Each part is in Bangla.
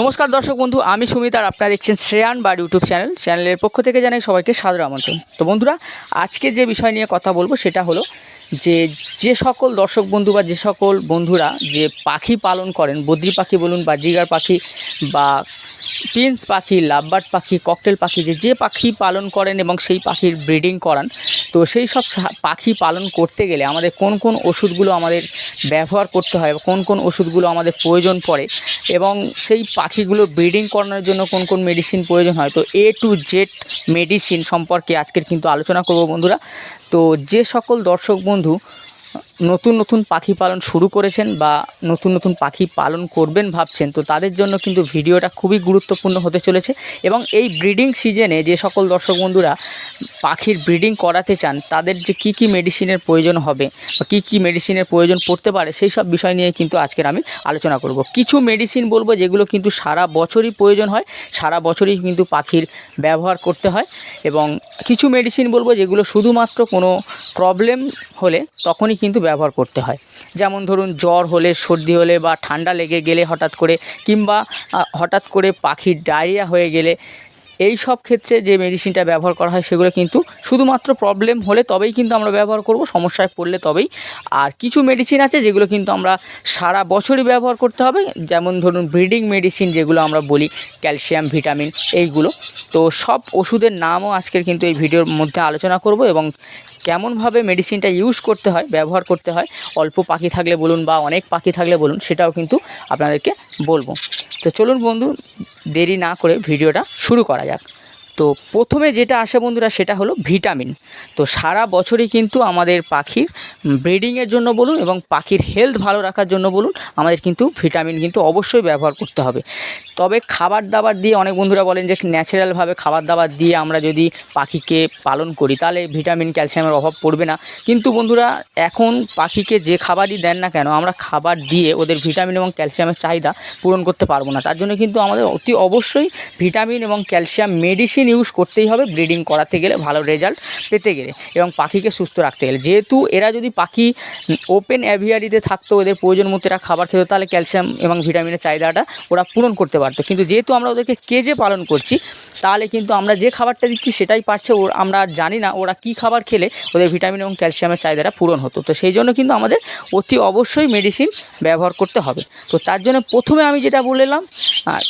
নমস্কার দর্শক বন্ধু, আমি সুমিত আর আপনারা দেখছেন শ্রেয়ান বা ইউটিউব চ্যানেল। চ্যানেলের পক্ষ থেকে জানাই সবাইকে সাদর আমন্ত্রণ। তো বন্ধুরা, আজকে যে বিষয় নিয়ে কথা বলব সেটা হলো যে যে সকল দর্শক বন্ধু বা যে সকল বন্ধুরা যে পাখি পালন করেন, বদ্রি পাখি বলুন বা জিগার পাখি বা পিন্স পাখি, লাভবার্ড পাখি, ককটেল পাখি, যে যে পাখি পালন করেন এবং সেই পাখির ব্রিডিং করান, তো সেই সব পাখি পালন করতে গেলে আমাদের কোন কোন ওষুধগুলো আমাদের ব্যবহার করতে হয় কোন কোন ওষুধগুলো আমাদের প্রয়োজন পড়ে এবং সেই পাখিগুলো ব্রিডিং করানোর জন্য কোন কোন মেডিসিন প্রয়োজন হয়? তো এ টু জেড মেডিসিন সম্পর্কে আজকের কিন্তু আলোচনা করব বন্ধুরা। তো যে সকল দর্শক বন্ধু নতুন নতুন পাখি পালন শুরু করেছেন বা নতুন নতুন পাখি পালন করবেন ভাবছেন, তো তাদের জন্য কিন্তু ভিডিওটা খুবই গুরুত্বপূর্ণ হতে চলেছে এবং এই ব্রিডিং সিজনে যে সকল দর্শক বন্ধুরা পাখির ব্রিডিং করাতে চান, তাদের যে কী কী মেডিসিনের প্রয়োজন হবে বা কী কী মেডিসিনের প্রয়োজন পড়তে পারে সেই সব বিষয় নিয়ে কিন্তু আজকের আমি আলোচনা করব। কিছু মেডিসিন বলব যেগুলো কিন্তু সারা বছরই প্রয়োজন হয়, সারা বছরই কিন্তু পাখির ব্যবহার করতে হয় এবং কিছু মেডিসিন বলব যেগুলো শুধুমাত্র কোনো প্রবলেম হলে তখনই কিন্তু ব্যবহার করতে হয়। যেমন ধরুন, জ্বর হলে, সর্দি হলে বা ঠান্ডা লেগে গেলে হঠাৎ করে কিংবা হঠাৎ করে পাখির ডায়রিয়া হয়ে গেলে এই সব ক্ষেত্রে যে মেডিসিনটা ব্যবহার করা হয় সেগুলো কিন্তু শুধুমাত্র প্রবলেম হলে তবেই কিন্তু আমরা ব্যবহার করব, সমস্যায় পড়লে তবেই। আর কিছু মেডিসিন আছে যেগুলো কিন্তু আমরা সারা বছরই ব্যবহার করতে হবে, যেমন ধরুন ব্রিডিং মেডিসিন যেগুলো আমরা বলি ক্যালসিয়াম ভিটামিন এইগুলো। তো সব ওষুধের নামও আজকের কিন্তু এই ভিডিওর মধ্যে আলোচনা করব এবং কেমনভাবে মেডিসিনটা ইউজ করতে হয়, ব্যবহার করতে হয়, অল্প পাখি থাকলে বলুন বা অনেক পাখি থাকলে বলুন সেটাও কিন্তু আপনাদেরকে বলব। তো চলুন বন্ধু দেরি না করে ভিডিওটা শুরু করা যাক। তো প্রথমে যেটা আসে বন্ধুরা সেটা হলো ভিটামিন। তো সারা বছরই কিন্তু আমাদের পাখির ব্রিডিংয়ের জন্য বলুন এবং পাখির হেলথ ভালো রাখার জন্য বলুন, আমাদের কিন্তু ভিটামিন কিন্তু অবশ্যই ব্যবহার করতে হবে। তবে খাবার দাবার দিয়ে অনেক বন্ধুরা বলেন যে ন্যাচারালভাবে খাবার দাবার দিয়ে আমরা যদি পাখিকে পালন করি, তাহলে ভিটামিন, ক্যালসিয়ামের অভাব পড়বে না। কিন্তু বন্ধুরা, এখন পাখিকে যে খাবারই দেন না কেন, আমরা খাবার দিয়ে ওদের ভিটামিন এবং ক্যালসিয়ামের চাহিদা পূরণ করতে পারব না। তার জন্য কিন্তু আমাদের অতি অবশ্যই ভিটামিন এবং ক্যালসিয়াম মেডিসিন ইউজ করতেই হবে ব্রিডিং করাতে গেলে ভালো রেজাল্ট পেতে গেলে এবং পাখিকে সুস্থ রাখতে গেলে। যেহেতু এরা যদি পাখি ওপেন অ্যাভিয়ারিতে থাকতো, ওদের প্রয়োজন মতো এরা খাবার খেত, তাহলে ক্যালসিয়াম এবং ভিটামিনের চাহিদাটা ওরা পূরণ করতে পারতো। কিন্তু যেহেতু আমরা ওদেরকে কেজে পালন করছি, তাহলে কিন্তু আমরা যে খাবারটা দিচ্ছি সেটাই পাচ্ছে ওর আমরা জানি না ওরা কী খাবার খেলে ওদের ভিটামিন এবং ক্যালসিয়ামের চাহিদাটা পূরণ হতো। তো সেই জন্য কিন্তু আমাদের অতি অবশ্যই মেডিসিন ব্যবহার করতে হবে। তো তার জন্য প্রথমে আমি যেটা বললাম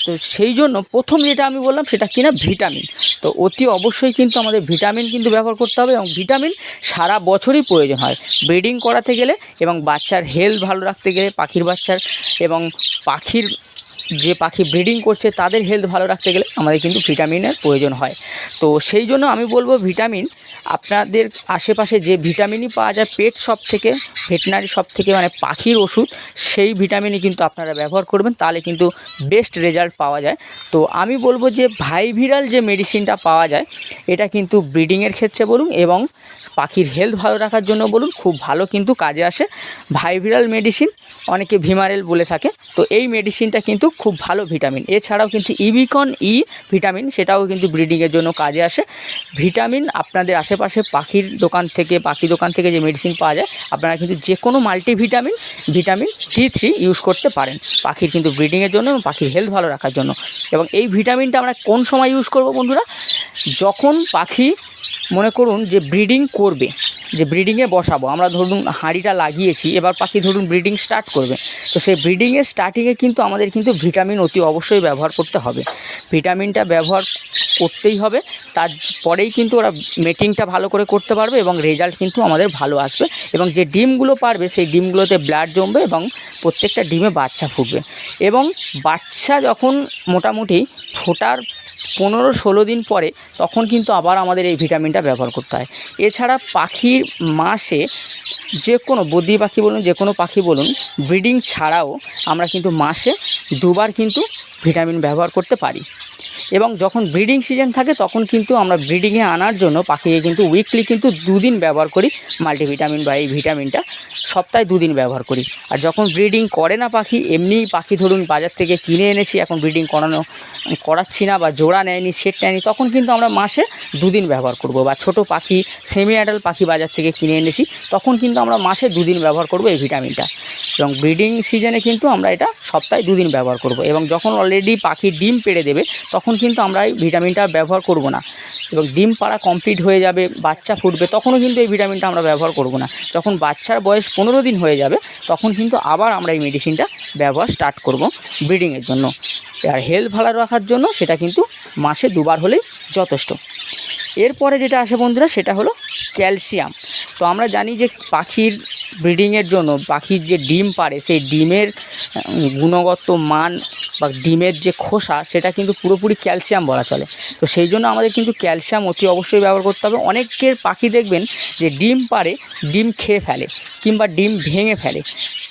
তো সেই জন্য প্রথম যেটা আমি বললাম সেটা কিনা ভিটামিন তো অতি অবশ্যই কিন্তু আমাদের ভিটামিন কিন্তু ব্যবহার করতে হবে এবং ভিটামিন সারা বছরই প্রয়োজন হয়। ব্রিডিং করাতে গেলে এবং বাচ্চার হেলথ ভালো রাখতে গেলে, পাখির বাচ্চার এবং পাখির যে পাখি ব্রিডিং করছে তাদের হেলথ ভালো রাখতে গেলে আমাদের কিন্তু ভিটামিনের প্রয়োজন হয়। তো সেই জন্য আমি বলব ভিটামিন, আপনাদের আশেপাশে যে ভিটামিনই পাওয়া যায়, পেট সব থেকে ভেটেনারি সব থেকে মানে পাখির ওষুধ, সেই ভিটামিনই কিন্তু আপনারা ব্যবহার করবেন, তাহলে কিন্তু বেস্ট রেজাল্ট পাওয়া যায়। তো আমি বলব যে ভাইভিরাল যে মেডিসিনটা পাওয়া যায়, এটা কিন্তু ব্রিডিংয়ের ক্ষেত্রে বলুন এবং পাখির হেলথ ভালো রাখার জন্য বলুন, খুব ভালো কিন্তু কাজে আসে। ভাইভিরাল মেডিসিন অনেকে ভিমারেল বলে থাকে, তো এই মেডিসিনটা কিন্তু খুব ভালো ভিটামিন। এছাড়াও কিন্তু ইবিকন ই ভিটামিন, সেটাও কিন্তু ব্রিডিংয়ের জন্য কাজে আসে। ভিটামিন আপনাদের আশেপাশে পাখির দোকান থেকে, পাখি দোকান থেকে যে মেডিসিন পাওয়া যায়, আপনারা কিন্তু যে কোনো multivitamin vitamin T three use করতে পারেন পাখির কিন্তু ব্রিডিংয়ের জন্য এবং পাখির হেলথ ভালো রাখার জন্য। এবং এই ভিটামিনটা আমরা কোন সময় ইউজ করব বন্ধুরা? যখন পাখি মনে করুন যে ব্রিডিং করবে, যে ব্রিডিংয়ে বসাবো। আমরা ধরুন হাঁড়িটা লাগিয়েছি, এবার পাখি ধরুন ব্রিডিং স্টার্ট করবে। তো সেই ব্রিডিংয়ের স্টার্টিংয়ে কিন্তু আমাদের কিন্তু ভিটামিন অতি অবশ্যই ব্যবহার করতে হবে। ভিটামিনটা ব্যবহার করতেই হবে তারপরেই কিন্তু ওরা মেটিংটা ভালো করে করতে পারবে এবং রেজাল্ট কিন্তু আমাদের ভালো আসবে এবং যে ডিমগুলো পারবে, সেই ডিমগুলোতে ব্লাড জমবে এবং প্রত্যেকটা ডিমে বাচ্চা ফুটবে। এবং বাচ্চা যখন মোটামুটি ফোটার পনেরো ষোলো দিন পরে, তখন কিন্তু আবার আমাদের এই ভিটামিনটা ব্যবহার করতে হয়। এছাড়া পাখির মাসে যে কোনো বদ্রি পাখি বলুন যে কোনো পাখি বলুন, ব্রিডিং ছাড়াও আমরা কিন্তু মাসে দুবার কিন্তু ভিটামিন ব্যবহার করতে পারি। এবং যখন ব্রিডিং সিজন থাকে, তখন কিন্তু আমরা ব্রিডিংয়ে আনার জন্য পাখিকে কিন্তু উইকলি কিন্তু দুদিন ব্যবহার করি মাল্টিভিটামিন বা এই ভিটামিনটা সপ্তাহে দুদিন ব্যবহার করি। আর যখন ব্রিডিং করে না পাখি, এমনি পাখি ধরুন বাজার থেকে কিনে এনেছি, এখন ব্রিডিং করানো, করাচ্ছি না বা জোড়া নেয়নি সেট নেয়নি, তখন কিন্তু আমরা মাসে দুদিন ব্যবহার করব। বা ছোট পাখি সেমি অ্যাডাল্ট পাখি বাজার থেকে কিনে এনেছি, তখন কিন্তু আমরা মাসে দুদিন ব্যবহার করব এই ভিটামিনটা এবং ব্রিডিং সিজনে কিন্তু আমরা এটা সপ্তাহে দুদিন ব্যবহার করব। এবং যখন অলরেডি পাখি ডিম পেড়ে দেবে, তখন কিন্তু আমরা এই ভিটামিনটা ব্যবহার করব না। এবং ডিম পাড়া কমপ্লিট হয়ে যাবে, বাচ্চা ফুটবে, তখনও কিন্তু এই ভিটামিনটা আমরা ব্যবহার করব না। যখন বাচ্চার বয়স পনেরো দিন হয়ে যাবে, তখন কিন্তু আবার আমরা এই মেডিসিনটা ব্যবহার স্টার্ট করব ব্রিডিংয়ের জন্য। আর হেলথ ভালো রাখার জন্য সেটা কিন্তু মাসে দুবার হলেই যথেষ্ট। এরপরে যেটা আসে বন্ধুরা, সেটা হলো ক্যালসিয়াম তো আমরা জানি যে পাখির ব্রিডিংয়ের জন্য, পাখির যে ডিম পারে সেই ডিমের গুণগত মান বা ডিমের যে খোসা, সেটা কিন্তু পুরোপুরি ক্যালসিয়াম বলা চলে। তো সেই জন্য আমাদের কিন্তু ক্যালসিয়াম অতি অবশ্যই ব্যবহার করতে হবে। অনেকের পাখি দেখবেন যে ডিম পারে ডিম খেয়ে ফেলে। কিংবা ডিম ভেঙে ফেলে।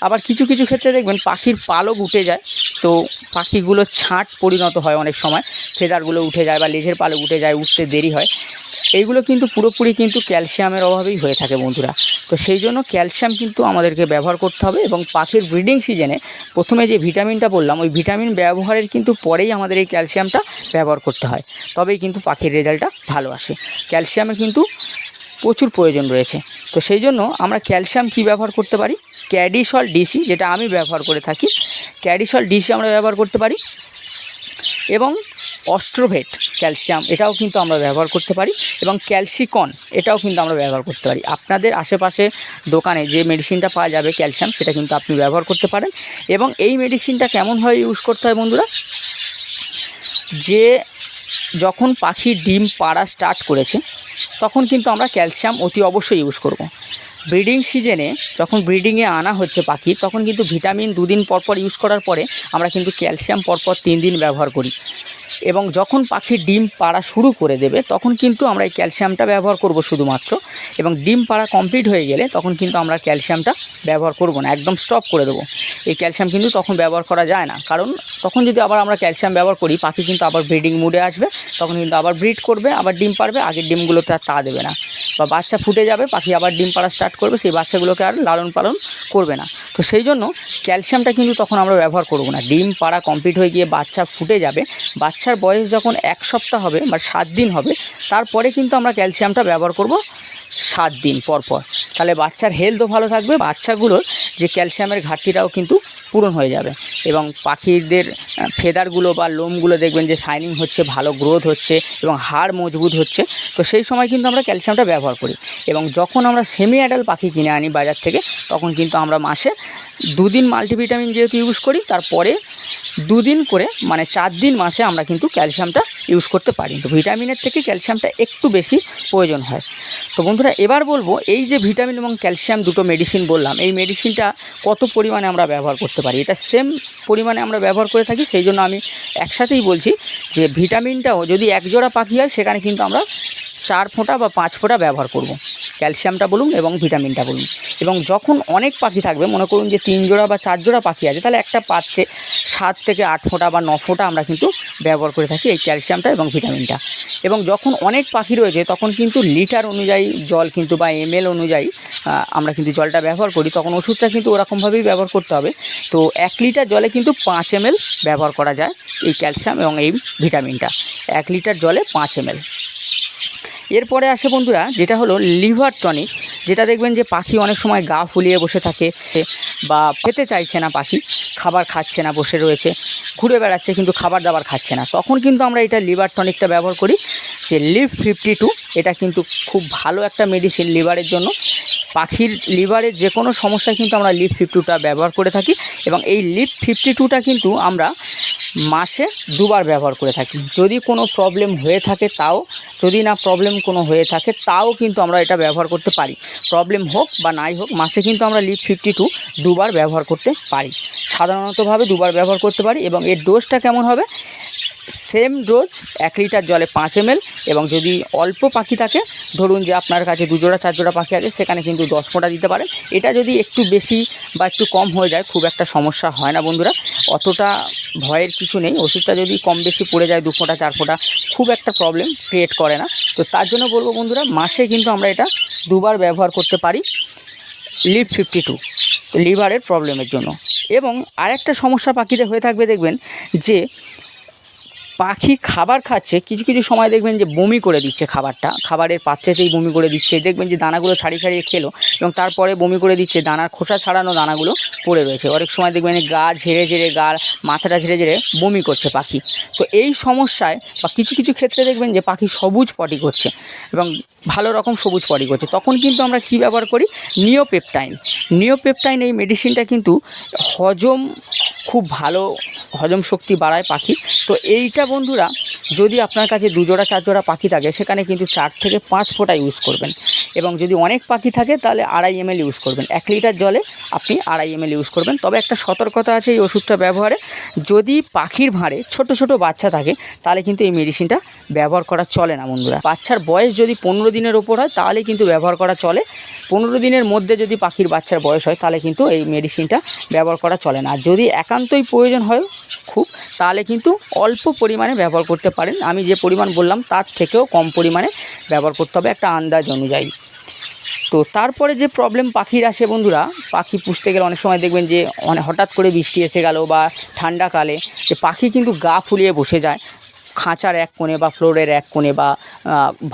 আবার কিছু কিছু ক্ষেত্রে দেখবেন পাখির পালক উঠে যায়, তো পাখিগুলো ছাঁট পরিণত হয় অনেক সময়। ফেদারগুলো উঠে যায় বা লেজের পালক উঠে যায়, উঠতে দেরি হয়। এইগুলো কিন্তু পুরোপুরি কিন্তু ক্যালসিয়ামের অভাবেই হয়ে থাকে বন্ধুরা। তো সেই জন্য ক্যালসিয়াম কিন্তু আমাদেরকে ব্যবহার করতে হবে এবং পাখির ব্রিডিং সিজনে প্রথমে যে ভিটামিনটা বললাম, ওই ভিটামিন ব্যবহারের কিন্তু পরেই আমাদের এই ক্যালসিয়ামটা ব্যবহার করতে হয়। তবেই কিন্তু পাখির রেজাল্টটা ভালো আসে। ক্যালসিয়ামে কিন্তু প্রচুর প্রয়োজন রয়েছে। তো সেই জন্য আমরা ক্যালসিয়াম কি ব্যবহার করতে পারি? ক্যাডিসল ডিসি যেটা আমি ব্যবহার করে থাকি। ক্যাডিসল ডিসি আমরা ব্যবহার করতে পারি। এবং অস্ট্রোভেট ক্যালসিয়াম এটাও কিন্তু আমরা ব্যবহার করতে পারি। এবং ক্যালসিকন এটাও কিন্তু আমরা ব্যবহার করতে পারি। আপনাদের আশেপাশে দোকানে যে মেডিসিনটা পাওয়া যাবে ক্যালসিয়াম, সেটা কিন্তু আপনি ব্যবহার করতে পারেন। এবং এই মেডিসিনটা কেমনভাবে ইউজ করতে হয় বন্ধুরা? যে যখন পাখি ডিম পাড়া স্টার্ট করেছে তখন কিন্তু আমরা ক্যালসিয়াম অতি অবশ্যই ইউজ করব। ব্রিডিং সিজনে যখন ব্রিডিংয়ে আনা হচ্ছে পাখি, তখন কিন্তু ভিটামিন দুদিন পরপর ইউজ করার পরে আমরা কিন্তু ক্যালসিয়াম পরপর তিন দিন ব্যবহার করি। এবং যখন পাখি ডিম পাড়া শুরু করে দেবে, তখন কিন্তু আমরা এই ক্যালসিয়ামটা ব্যবহার করব শুধুমাত্র। এবং ডিম পাড়া কমপ্লিট হয়ে গেলে তখন কিন্তু আমরা ক্যালসিয়ামটা ব্যবহার করব না, একদম স্টপ করে দেবো। এই ক্যালসিয়াম কিন্তু তখন ব্যবহার করা যায় না। কারণ তখন যদি আবার আমরা ক্যালসিয়াম ব্যবহার করি, পাখি কিন্তু আবার ব্রিডিং মুডে আসবে, তখন কিন্তু আবার ব্রিড করবে, আবার ডিম পারবে আগের ডিমগুলোতে আর তা দেবে না। বা বাচ্চা ফুটে যাবে, পাখি আবার ডিম পাড়া স্টার্ট করবে, সেই বাচ্চাগুলোকে আর লালন পালন করবে না। তো সেই জন্য ক্যালসিয়ামটা কিন্তু তখন আমরা ব্যবহার করব না। ডিম পাড়া কমপ্লিট হয়ে গিয়ে বাচ্চা ফুটে যাবে। বাচ্চার বয়স যখন এক সপ্তাহ হবে বা সাত দিন হবে, তারপরে কিন্তু আমরা ক্যালসিয়ামটা ব্যবহার করব সাত দিন পর পর। তাহলে বাচ্চার হেলথও ভালো থাকবে, বাচ্চাগুলোর যে ক্যালসিয়ামের ঘাটতিটাও কিন্তু পূরণ হয়ে যাবে। এবং পাখিদের ফেদারগুলো বা লোমগুলো দেখবেন যে শাইনিং হচ্ছে, ভালো গ্রোথ হচ্ছে এবং হাড় মজবুত হচ্ছে। তো সেই সময় কিন্তু আমরা ক্যালসিয়ামটা ব্যবহার করি। এবং যখন আমরা সেমি অ্যাডাল্ট পাখি কিনে আনি বাজার থেকে, তখন কিন্তু আমরা মাসে দুদিন মাল্টিভিটামিন যেহেতু ইউজ করি, তারপরে দুদিন করে মানে চার দিন মাসে আমরা কিন্তু ক্যালসিয়ামটা ইউজ করতে পারি। তো ভিটামিনের থেকে ক্যালসিয়ামটা একটু বেশি প্রয়োজন হয়। তো বন্ধুরা, এবার বলব, এই যে ভিটামিন এবং ক্যালসিয়াম দুটো মেডিসিন বললাম, এই মেডিসিনটা কত পরিমাণে আমরা ব্যবহার করতে পারি এটা সেম পরিমাণে আমরা ব্যবহার করে থাকি, সেই জন্য আমি একসাথেই বলছি যে ভিটামিনটাও যদি এক জোড়া পাখি হয়, সেখানে কিন্তু আমরা চার ফোঁটা বা পাঁচ ফোঁটা ব্যবহার করব। ক্যালসিয়ামটা বলুন এবং ভিটামিনটা বলুন এবং যখন অনেক পাখি থাকবে, মনে করুন যে তিন জোড়া বা চার জোড়া পাখি আছে, তাহলে একটা পাচ্ছে সাত থেকে আট ফোঁটা বা ন ফোঁটা আমরা কিন্তু ব্যবহার করে থাকি এই ক্যালসিয়ামটা এবং ভিটামিনটা। এবং যখন অনেক পাখি রয়েছে, তখন কিন্তু লিটার অনুযায়ী জল কিন্তু বা এমএল অনুযায়ী আমরা কিন্তু জলটা ব্যবহার করি। তখন ওষুধটা কিন্তু ওরকমভাবেই ব্যবহার করতে হবে। তো এক লিটার জলে কিন্তু পাঁচ এমএল ব্যবহার করা যায় এই ক্যালসিয়াম এবং এই ভিটামিনটা। এক লিটার জলে পাঁচ এমএল। এরপরে আসে বন্ধুরা, যেটা হলো লিভার টনিক, যেটা দেখবেন যে পাখি অনেক সময় গা ফুলিয়ে বসে থাকে বা খেতে চাইছে না পাখি, খাবার খাচ্ছে না, বসে রয়েছে, ঘুরে বেড়াচ্ছে কিন্তু খাবার দাবার খাচ্ছে না। তখন কিন্তু আমরা এটা লিভার টনিকটা ব্যবহার করি যে লিভ ফিফটি টু, এটা কিন্তু খুব ভালো একটা মেডিসিন লিভারের জন্য। পাখির লিভারের যে কোনো সমস্যায় কিন্তু আমরা লিভ ফিফটি টুটা ব্যবহার করে থাকি এবং এই লিভ ফিফটি টুটা কিন্তু আমরা মাসে দুবার ব্যবহার করে থাকি। যদি কোনো প্রবলেম হয়ে থাকে তাও, যদি না প্রবলেম কোনো হয়ে থাকে তাও কিন্তু আমরা এটা ব্যবহার করতে পারি। প্রবলেম হোক বা নাই হোক, মাসে কিন্তু আমরা লিভ ফিফটি টু দুবার ব্যবহার করতে পারি। সাধারণতভাবে দুবার ব্যবহার করতে পারি এবং এর ডোজটা কেমন হবে? সেম ডোজ, এক লিটার জলে পাঁচ এম এবং যদি অল্প পাখি থাকে, ধরুন যে আপনার কাছে দু জোড়া, চার জোড়া পাখি আছে, সেখানে কিন্তু দশ ফোঁটা দিতে পারেন। এটা যদি একটু বেশি বা একটু কম হয়ে যায়, খুব একটা সমস্যা হয় না বন্ধুরা। অতটা ভয়ের কিছু নেই। ওষুধটা যদি কম বেশি পড়ে যায়, দু ফোঁটা, চার ফোঁটা, খুব একটা প্রবলেম ক্রিয়েট করে না। তো তার জন্য বলব বন্ধুরা, মাসে কিন্তু আমরা এটা দুবার ব্যবহার করতে পারি লিভ ফিফটি টু লিভারের প্রবলেমের জন্য। এবং আরেকটা সমস্যা পাখিদের হয়ে থাকবে, দেখবেন যে পাখি খাবার খাচ্ছে, কিছু কিছু সময় দেখবেন যে বমি করে দিচ্ছে খাবারটা। খাবারের পাত্রেতেই বমি করে দিচ্ছে, দেখবেন যে দানাগুলো ছাড়িয়ে ছাড়িয়ে খেলো এবং তারপরে বমি করে দিচ্ছে, দানার খোসা ছাড়ানো দানাগুলো পড়ে রয়েছে। অনেক সময় দেখবেন গা ঝেড়ে ঝেড়ে গা মাথাটা ঝেড়ে ঝেড়ে বমি করছে পাখি। তো এই সমস্যায় বা কিছু কিছু ক্ষেত্রে দেখবেন যে পাখি সবুজ পটি করছে এবং ভালো রকম সবুজ পটি করছে। তখন কিন্তু আমরা কী ব্যবহার করি? নিওপেপটাইন। নিওপেপটাইন এই মেডিসিনটা কিন্তু হজম খুব ভালো, হজম শক্তি বাড়ায় পাখি। তো এইটা বন্ধুরা, যদি আপনার কাছে দু জোড়া চার জোড়া পাখি থাকে, সেখানে কিন্তু চার থেকে পাঁচ ফোঁটা ইউজ করবেন। এবং যদি অনেক পাখি থাকে, তাহলে আড়াই এমএল ইউজ করবেন। এক লিটার জলে আপনি আড়াই এমএল ইউজ করবেন। তবে একটা সতর্কতা আছে এই ওষুধটা ব্যবহারে। যদি পাখির ভাঁড়ে ছোট ছোট বাচ্চা থাকে, তাহলে কিন্তু এই মেডিসিনটা ব্যবহার করা চলে না বন্ধুরা। বাচ্চার বয়স যদি পনেরো দিনের ওপর হয়, তাহলে কিন্তু ব্যবহার করা চলে। পনেরো দিনের মধ্যে যদি পাখির বাচ্চার বয়স হয়, তাহলে কিন্তু এই মেডিসিনটা ব্যবহার করা চলে না। আর যদি একান্তই প্রয়োজন হয় খুব, তাহলে কিন্তু অল্প পরিমাণে ব্যবহার করতে পারেন। আমি যে পরিমাণ বললাম, তার থেকেও কম পরিমাণে ব্যবহার করতে হবে একটা আন্দাজ অনুযায়ী। তো তারপরে যে প্রবলেম পাখির আসে বন্ধুরা, পাখি পুষতে গেলে অনেক সময় দেখবেন যে হঠাৎ করে বৃষ্টি এসে গেল বা ঠান্ডাকালে যে পাখি কিন্তু গা ফুলিয়ে বসে যায়। খাঁচার এক কোণে বা ফ্লোরের এক কোণে বা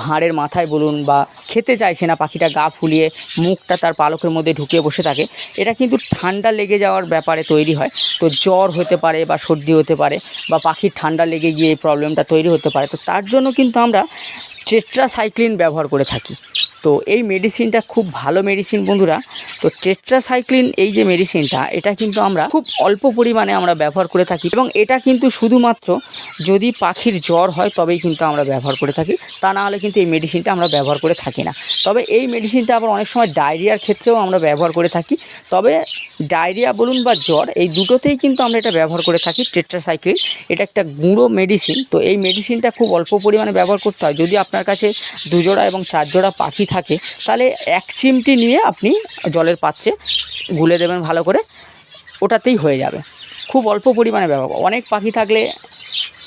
ভাঁড়ের মাথায় বলুন বা খেতে চাইছে না পাখিটা গা ফুলিয়ে মুখটা তার পালকের মধ্যে ঢুকিয়ে বসে থাকে, এটা কিন্তু ঠান্ডা লেগে যাওয়ার ব্যাপারে তৈরি হয়। তো জ্বর হতে পারে বা সর্দি হতে পারে বা পাখির ঠান্ডা লেগে গিয়ে এই প্রবলেমটা তৈরি হতে পারে। তো তার জন্য কিন্তু আমরা টেট্রাসাইক্লিন ব্যবহার করে থাকি। তো এই মেডিসিনটা খুব ভালো মেডিসিন বন্ধুরা। তো টেট্রাসাইক্লিন এই যে মেডিসিনটা এটা কিন্তু আমরা খুব অল্প পরিমাণে আমরা ব্যবহার করে থাকি এবং এটা কিন্তু শুধুমাত্র যদি পাখির জ্বর হয় তবেই কিন্তু আমরা ব্যবহার করে থাকি। তা না হলে কিন্তু এই মেডিসিনটা আমরা ব্যবহার করে থাকি না। তবে এই মেডিসিনটা আবার অনেক সময় ডায়রিয়ার ক্ষেত্রেও আমরা ব্যবহার করে থাকি। তবে ডায়রিয়া বলুন বা জ্বর, এই দুটোতেই কিন্তু আমরা এটা ব্যবহার করে থাকি টেট্রাসাইক্লিন এটা একটা গুঁড়ো মেডিসিন তো এই মেডিসিনটা খুব অল্প পরিমাণে ব্যবহার করতে হয়। যদি আপনার কাছে দুজোড়া এবং চার জোড়া পাখি থাকে। তাহলে এক চিমটি নিয়ে আপনি জলের পাত্রে গুলে দেবেন ভালো করে, ওটাতেই হয়ে যাবে। খুব অল্প পরিমাণে ব্যবহার অনেক পাখি থাকলে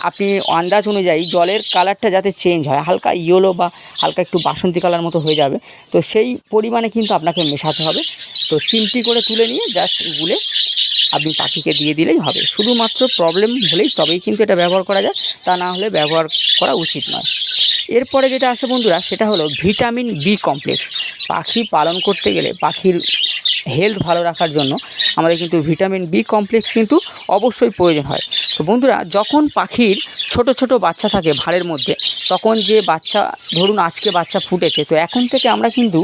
আপনি আন্দাজ অনুযায়ী জলের কালারটা যাতে চেঞ্জ হয়, হালকা ইয়েলো বা হালকা একটু বাসন্তী কালার মতো হয়ে যাবে, তো সেই পরিমাণে কিন্তু আপনাকে মেশাতে হবে। তো চিমটি করে তুলে নিয়ে জাস্ট গুলে আপনি পাখিকে দিয়ে দিলেই হবে। শুধুমাত্র প্রবলেম হলেই তবেই কিন্তু এটা ব্যবহার করা যায়, তা না হলে ব্যবহার করা উচিত নয়। এরপরে যেটা আসে বন্ধুরা, সেটা হলো ভিটামিন বি কমপ্লেক্স। পাখি পালন করতে গেলে পাখির হেলথ ভালো রাখার জন্য আমাদের কিন্তু ভিটামিন বি কমপ্লেক্স কিন্তু অবশ্যই প্রয়োজন হয়। তো বন্ধুরা, যখন পাখির ছোট ছোট বাচ্চা থাকে ভাঁড়ের মধ্যে, তখন যে বাচ্চা, ধরুন আজকে বাচ্চা ফুটেছে, তো এখন থেকে আমরা কিন্তু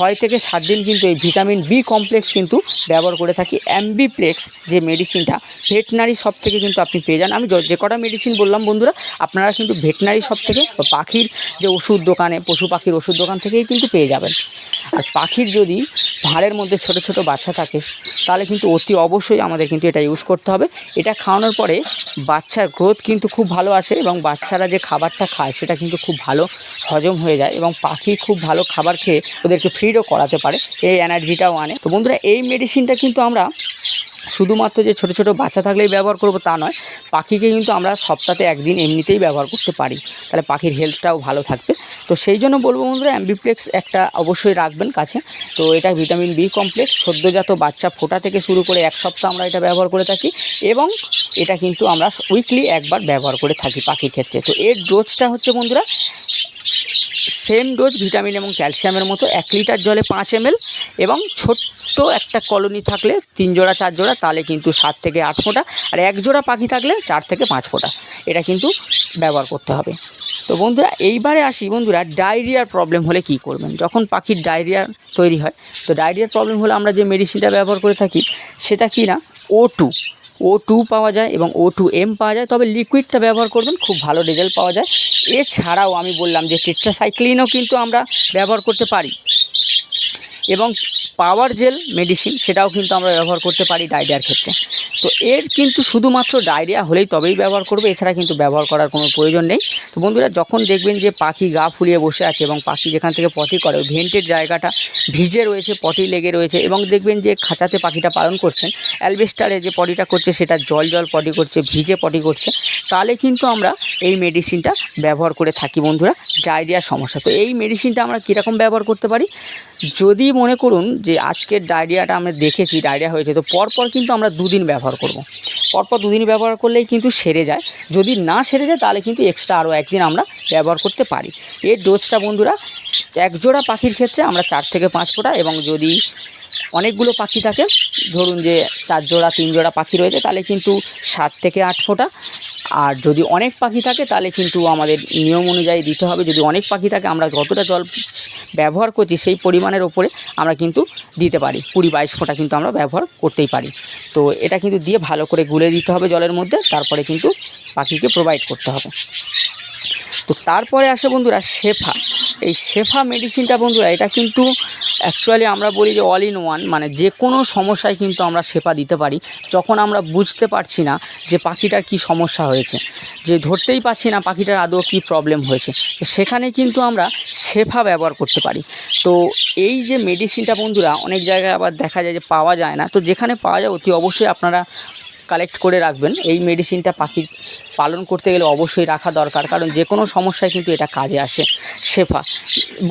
ছয় থেকে সাত দিন কিন্তু এই ভিটামিন বি কমপ্লেক্স কিন্তু ব্যবহার করে থাকি অ্যাম্বিপ্লেক্স যে মেডিসিনটা, ভেটনারি সব থেকে কিন্তু আপনি পেয়ে যান। আমি যে কটা মেডিসিন বললাম বন্ধুরা, আপনারা কিন্তু ভেটনারি সব থেকে পাখির যে ওষুধ দোকানে, পশু পাখির ওষুধ দোকান থেকেই কিন্তু পেয়ে যাবেন। আর পাখির যদি ভাঁড়ের মধ্যে ছোট ছোট বাচ্চা থাকে, তাহলে কিন্তু অতি অবশ্যই আমাদের কিন্তু এটা ইউজ করতে হবে। এটা খাওয়ানোর পরে বাচ্চার গ্রোথ কিন্তু খুব ভালো আসে এবং বাচ্চারা যে খাবারটা খায় সেটা কিন্তু খুব ভালো হজম হয়ে যায় এবং পাখি খুব ভালো খাবার খেয়ে ওদেরকে ফিডও করাতে পারে, এই এনার্জিটাও আনে। তো বন্ধুরা, এই মেডিসিনটা কিন্তু আমরা শুধুমাত্র যে ছোট ছোট বাচ্চা থাকলেই ব্যবহার করব তা নয়, পাখিকে কিন্তু আমরা সপ্তাহে একদিন এমনিতেই ব্যবহার করতে পারি। তাহলে পাখির হেলথটাও ভালো থাকবে। তো সেই জন্য বলব বন্ধুরা অ্যাম্বিপ্লেক্স একটা অবশ্যই রাখবেন কাছে। তো এটা ভিটামিন বি কমপ্লেক্স সদ্যজাত বাচ্চা ফোটা থেকে শুরু করে এক সপ্তাহ আমরা এটা ব্যবহার করে থাকি এবং এটা কিন্তু আমরা উইকলি একবার ব্যবহার করে থাকি পাখির ক্ষেত্রে। তো এর ডোজটা হচ্ছে বন্ধুরা সেম ডোজ ভিটামিন এবং ক্যালসিয়ামের মতো, এক লিটার জলে পাঁচ এম এবং ছোট্ট একটা কলোনি থাকলে তিন জোড়া, চার জোড়া, তাহলে কিন্তু সাত থেকে আট ফোঁটা, আর এক জোড়া পাখি থাকলে চার থেকে পাঁচ ফোঁটা। এটা কিন্তু ব্যবহার করতে হবে। তো বন্ধুরা, এইবারে আসি বন্ধুরা ডায়রিয়ার প্রবলেম হলে কি করবেন? যখন পাখির ডায়রিয়া তৈরি হয়, তো ডায়রিয়ার প্রবলেম হলে আমরা যে মেডিসিনটা ব্যবহার করে থাকি, সেটা কি না? ও টু ও টু পাওয়া যায় এবং ও টু এম পাওয়া যায়। তবে লিকুইডটা ব্যবহার করবেন, খুব ভালো রেজাল্ট পাওয়া যায়। এছাড়াও আমি বললাম যে টেট্রাসাইক্লিনও কিন্তু আমরা ব্যবহার করতে পারি। এবং পাওয়ার জেল মেডিসিন সেটাও কিন্তু আমরা ব্যবহার করতে পারি ডায়রিয়ার ক্ষেত্রে। তো এর কিন্তু শুধুমাত্র ডায়রিয়া হলেই তবেই ব্যবহার করবে, এছাড়া কিন্তু ব্যবহার করার কোনো প্রয়োজন নেই। তো বন্ধুরা, যখন দেখবেন যে পাখি গা ফুলিয়ে বসে আছে এবং পাখি যেখান থেকে পটি করে, ওই ভেন্টের জায়গাটা ভিজে রয়েছে পটি লেগে রয়েছে এবং দেখবেন যে খাঁচাতে পাখিটা পালন করছেন, অ্যালবেস্টারে যে পটিটা করছে সেটা জল জল পটি করছে, ভিজে পটি করছে, তাহলে কিন্তু আমরা এই মেডিসিনটা ব্যবহার করে থাকি বন্ধুরা ডায়রিয়ার সমস্যা। তো এই মেডিসিনটা আমরা কীরকম ব্যবহার করতে পারি? যদি মনে করুন যে আজকের ডায়রিয়াটা আমরা দেখেছি, ডায়রিয়া হয়েছে, তো পরপর কিন্তু আমরা দুদিন ব্যবহার করব। পরপর দুদিন ব্যবহার করলেই কিন্তু সেরে যায়। যদি না সেরে যায়, তাহলে কিন্তু এক্সট্রা আরও একদিন আমরা ব্যবহার করতে পারি। এর ডোজটা বন্ধুরা এক জোড়া পাখির ক্ষেত্রে আমরা চার থেকে পাঁচ ফোঁটা এবং যদি অনেকগুলো পাখি থাকে, ধরুন যে চার জোড়া তিন জোড়া পাখি রয়েছে, তাহলে কিন্তু সাত থেকে আট ফোঁটা। আর যদি অনেক পাখি থাকে, তাহলে কিন্তু আমাদের নিয়ম অনুযায়ী দিতে হবে। যদি অনেক পাখি থাকে, আমরা যতটা জল ব্যবহার করছি, সেই পরিমাণের ওপরে আমরা কিন্তু দিতে পারি। কুড়ি বাইশ ফোঁটা কিন্তু আমরা ব্যবহার করতেই পারি। তো এটা কিন্তু দিয়ে ভালো করে গুলে দিতে হবে জলের মধ্যে, তারপরে কিন্তু পাখিকে প্রোভাইড করতে হবে। তো তারপরে আসে বন্ধুরা শেফা। এই শেফা মেডিসিনটা বন্ধুরা, এটা কিন্তু অ্যাকচুয়ালি আমরা বলি যে অল ইন ওয়ান মানে যে কোনো সমস্যায় কিন্তু আমরা শেফা দিতে পারি। যখন আমরা বুঝতে পারছি না যে পাখিটার কি সমস্যা হয়েছে যে ধরতেই পারছি না পাখিটার আদৌ কী প্রবলেম হয়েছে। সেখানে কিন্তু আমরা শেফা ব্যবহার করতে পারি। তো এই যে মেডিসিনটা বন্ধুরা, অনেক জায়গায় আবার দেখা যায় যে পাওয়া যায় না। তো যেখানে পাওয়া যায় অতি অবশ্যই আপনারা কালেক্ট করে রাখবেন। এই মেডিসিনটা পাখি পালন করতে গেলে অবশ্যই রাখা দরকার, কারণ যে কোনো সমস্যায় কিন্তু এটা কাজে আসে। শেফা,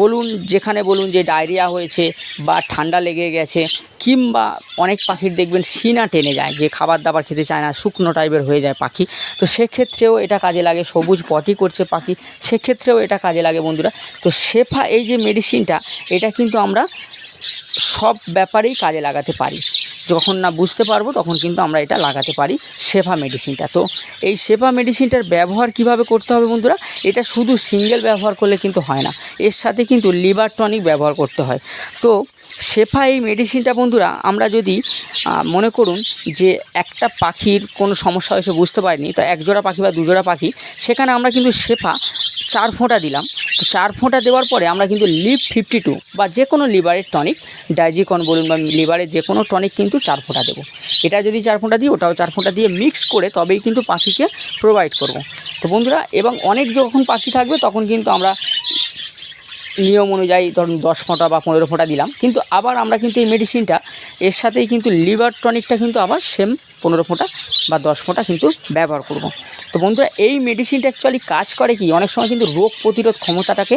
বলুন, যেখানে বলুন যে ডায়রিয়া হয়েছে বা ঠান্ডা লেগে গেছে, কিংবা অনেক পাখির দেখবেন সিনা টেনে যায়, যে খাবার দাবার খেতে চায় না, শুকনো টাইপের হয়ে যায় পাখি। তো সেক্ষেত্রেও এটা কাজে লাগে, সবুজ পটি করছে পাখি, সেক্ষেত্রেও এটা কাজে লাগে বন্ধুরা। তো শেফা, এই যে মেডিসিনটা এটা কিন্তু আমরা সব ব্যাপারেই কাজে লাগাতে পারি। যখন না বুঝতে পারব, তখন কিন্তু আমরা এটা লাগাতে পারি শেফা মেডিসিনটা। তো এই শেফা মেডিসিনটার ব্যবহার কীভাবে করতে হবে বন্ধুরা? এটা শুধু সিঙ্গেল ব্যবহার করলে কিন্তু হয় না। এর সাথে কিন্তু লিভার টনিক ব্যবহার করতে হয়। তো শেফা এই মেডিসিনটা বন্ধুরা, আমরা যদি মনে করুন যে একটা পাখির কোনো সমস্যা হয়েছে বুঝতে পারিনি, তো এক জোড়া পাখি বা দুজোড়া পাখি, সেখানে আমরা কিন্তু শেফা চার ফোঁটা দিলাম। তো চার ফোঁটা দেওয়ার পরে আমরা কিন্তু লিভ ফিফটি টু বা যে কোনো লিভারের টনিক ডাইজিকন বলুন বা লিভারের যে কোনো টনিক কিন্তু চার ফোঁটা দেবো। এটা যদি চার ফোঁটা দিই, ওটাও চার ফোঁটা দিয়ে মিক্স করে তবেই কিন্তু পাখিকে প্রোভাইড করব। তো বন্ধুরা, এবং অনেক যখন পাখি থাকবে, তখন কিন্তু আমরা নিয়ম অনুযায়ী ধরুন দশ ফোঁটা বা পনেরো ফোঁটা দিলাম। কিন্তু আবার আমরা কিন্তু এই মেডিসিনটা এর সাথেই কিন্তু লিভার টনিকটা কিন্তু আবার সেম পনেরো ফোঁটা বা দশ ফোঁটা কিন্তু ব্যবহার করব। তো বন্ধুরা, এই মেডিসিনটা অ্যাকচুয়ালি কাজ করে কি, অনেক সময় কিন্তু রোগ প্রতিরোধ ক্ষমতাটাকে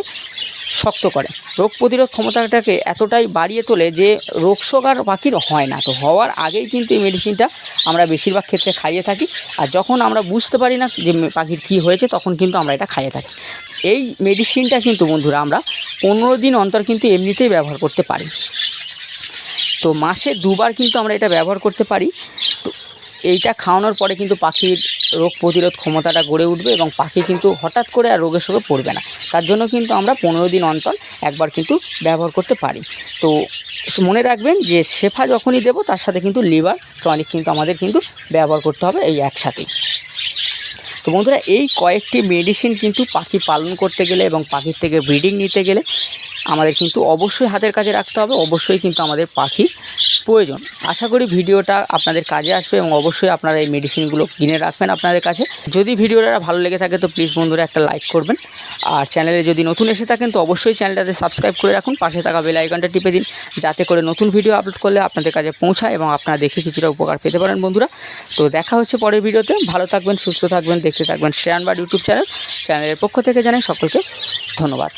শক্ত করে। রোগ প্রতিরোধ ক্ষমতাটাকে এতটাই বাড়িয়ে তোলে যে রোগ শোক আর পাখির হয় না। তো হওয়ার আগেই কিন্তু এই মেডিসিনটা আমরা বেশিরভাগ ক্ষেত্রে খাইয়ে থাকি। আর যখন আমরা বুঝতে পারি না যে পাখির কী হয়েছে, তখন কিন্তু আমরা এটা খাইয়ে থাকি। এই মেডিসিনটা কিন্তু বন্ধুরা আমরা পনেরো দিন অন্তর কিন্তু এমনিতেই ব্যবহার করতে পারি। তো মাসে দুবার কিন্তু আমরা এটা ব্যবহার করতে পারি। তো এইটা খাওয়ানোর পরে কিন্তু পাখির রোগ প্রতিরোধ ক্ষমতাটা গড়ে উঠবে এবং পাখি কিন্তু হঠাৎ করে আর রোগের সঙ্গে পড়বে না। তার জন্য কিন্তু আমরা পনেরো দিন অন্তর একবার কিন্তু ব্যবহার করতে পারি। তো মনে রাখবেন যে শেফা যখনই দেবো তার সাথে কিন্তু লিভার, টনিক কিন্তু আমাদের কিন্তু ব্যবহার করতে হবে এই একসাথেই। তো বন্ধুরা, এই কয়েকটি মেডিসিন কিন্তু পাখি পালন করতে গেলে এবং পাখির থেকে ব্রিডিং নিতে গেলে আমাদের কিন্তু অবশ্যই হাতের কাছে রাখতে হবে। অবশ্যই কিন্তু আমাদের পাখি প্রয়োজন। আশা করি ভিডিওটা আপনাদের কাজে আসবে এবং অবশ্যই আপনারা এই মেডিসিনগুলো কিনে রাখবেন আপনাদের কাছে। যদি ভিডিওটা ভালো লেগে থাকে তো প্লিজ বন্ধুরা একটা লাইক করবেন। আর চ্যানেলে যদি নতুন এসে থাকেন তো অবশ্যই চ্যানেলটাতে সাবস্ক্রাইব করে রাখুন। পাশে থাকা বেল আইকনটা টিপে দিন যাতে করে নতুন ভিডিও আপলোড করলে আপনাদের কাছে পৌঁছায় এবং আপনারা দেখে কিছুটা উপকার পেতে পারেন বন্ধুরা। তো দেখা হচ্ছে পরের ভিডিওতে। ভালো থাকবেন, সুস্থ থাকবেন, দেখতে থাকবেন শ্রেয়ানবাদ ইউটিউব চ্যানেল চ্যানেলের পক্ষ থেকে জানাই সকলকে ধন্যবাদ।